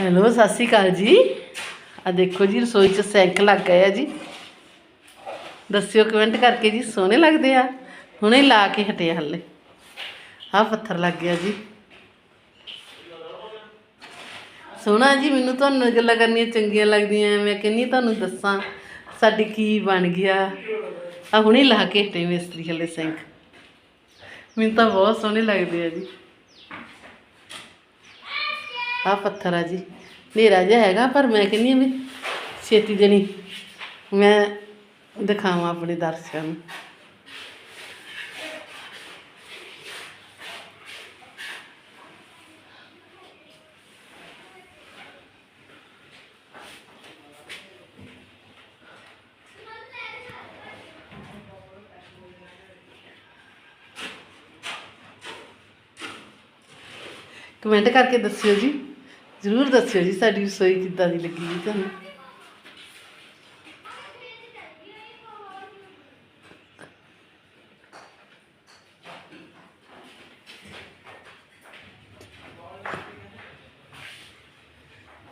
Hello, ਸਤਿ ਸ਼੍ਰੀ ਅਕਾਲ ਜੀ। ਆ ਦੇਖੋ ਜੀ, ਰਸੋਈ 'ਚ ਸੈਂਕ ਲੱਗ ਗਏ ਆ ਜੀ। ਦੱਸਿਓ ਕਮੈਂਟ ਕਰਕੇ ਜੀ, ਸੋਹਣੇ ਲੱਗਦੇ ਆ। ਹੁਣੇ ਲਾ ਕੇ ਹਟੇ ਆ ਹੱਲੇ। ਆ ਪੱਥਰ ਲੱਗ ਗਿਆ ਜੀ। ਸੋਹਣਾ ਜੀ, ਮੈਨੂੰ ਤੁਹਾਨੂੰ ਗੱਲਾਂ ਕਰਨੀਆਂ ਚੰਗੀਆਂ ਲੱਗਦੀਆਂ। ਮੈਂ ਕਹਿੰਨੀ ਤੁਹਾਨੂੰ ਦੱਸਾਂ, ਸਾਡੀ ਕੀ ਬਣ ਗਿਆ। ਆ ਹੁਣੇ ਲਾ ਕੇ ਹਟੇ ਮਿਸਤਰੀ ਹੱਲੇ ਸੈਂਕ ਮੈਨੂੰ ਤਾਂ ਬਹੁਤ ਸੋਹਣੇ ਲੱਗਦੇ ਆ ਜੀ। ਆ ਪੱਥਰ ਆ ਜੀ ਹਨੇਰਾ ਜਿਹਾ ਹੈਗਾ ਪਰ ਮੈਂ ਕਹਿੰਦੀ ਹਾਂ ਵੀ ਛੇਤੀ ਜਣੀ ਮੈਂ ਦਿਖਾਵਾਂ ਆਪਣੇ ਦਰਸ਼ਕਾਂ ਨੂੰ ਕਮੈਂਟ ਕਰਕੇ ਦੱਸਿਓ ਜੀ ਜ਼ਰੂਰ ਦੱਸਿਓ ਜੀ, ਸਾਡੀ ਰਸੋਈ ਕਿੱਦਾਂ ਦੀ ਲੱਗੀ ਜੀ ਤੁਹਾਨੂੰ?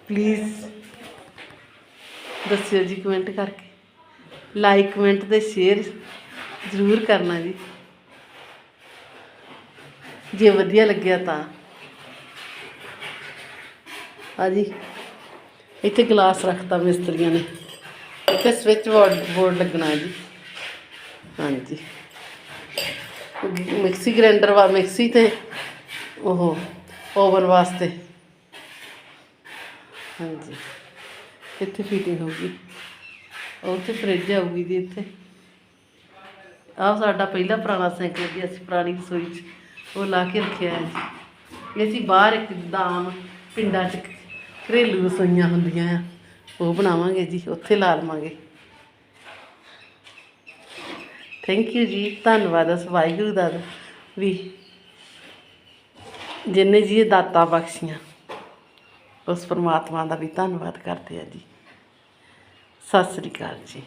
ਪਲੀਜ਼ ਦੱਸਿਓ ਜੀ ਕਮੈਂਟ ਕਰਕੇ। ਲਾਈਕ ਕਮੈਂਟ ਤੇ ਸ਼ੇਅਰ ਜ਼ਰੂਰ ਕਰਨਾ ਜੀ। ਜੇ ਵਧੀਆ ਲੱਗਿਆ ਤਾਂ। ਆ ਜੀ ਇੱਥੇ ਗਲਾਸ ਰੱਖਤਾ ਮਿਸਤਰੀਆਂ ਨੇ। ਇੱਥੇ ਸਵਿਚ ਬੋਰਡ ਬੋਰਡ ਲੱਗਣਾ ਜੀ। ਹਾਂਜੀ। ਮਿਕਸੀ ਗ੍ਰਾਈਂਡਰ ਵਾ, ਮਿਕਸੀ ਤੇ ਉਹ ਓਵਨ ਵਾਸਤੇ। ਹਾਂਜੀ। ਇੱਥੇ ਫਿਟਿੰਗ ਹੋਊਗੀ। ਉੱਥੇ ਫ੍ਰਿਜ ਆਊਗੀ ਜੀ ਇੱਥੇ। ਆਹ ਸਾਡਾ ਪਹਿਲਾ ਪੁਰਾਣਾ ਸਿੰਕ ਲੱਗਿਆ ਸੀ ਪੁਰਾਣੀ ਰਸੋਈ 'ਚ ਉਹ ਲਾ ਕੇ ਰੱਖਿਆ ਹੈ ਜੀ। ਇਹ ਅਸੀਂ ਬਾਹਰ ਇੱਕ ਦਾਮ ਪਿੰਡਾਂ 'ਚ ਘਰੇਲੂ ਰਸੋਈਆਂ ਹੁੰਦੀਆਂ ਆ। ਉਹ ਬਣਾਵਾਂਗੇ ਜੀ, ਉੱਥੇ ਲਾ ਲਵਾਂਗੇ। ਥੈਂਕ ਯੂ ਜੀ, ਧੰਨਵਾਦ ਆ ਵਾਹਿਗੁਰੂ ਦਾ ਵੀ। ਜਿੰਨੇ ਜੀ ਇਹ ਦਾਤਾ ਬਖਸ਼ੀਆਂ, ਉਸ ਪਰਮਾਤਮਾ ਦਾ ਵੀ ਧੰਨਵਾਦ ਕਰਦੇ ਆ ਜੀ। ਸਤਿ ਸ੍ਰੀ ਅਕਾਲ ਜੀ।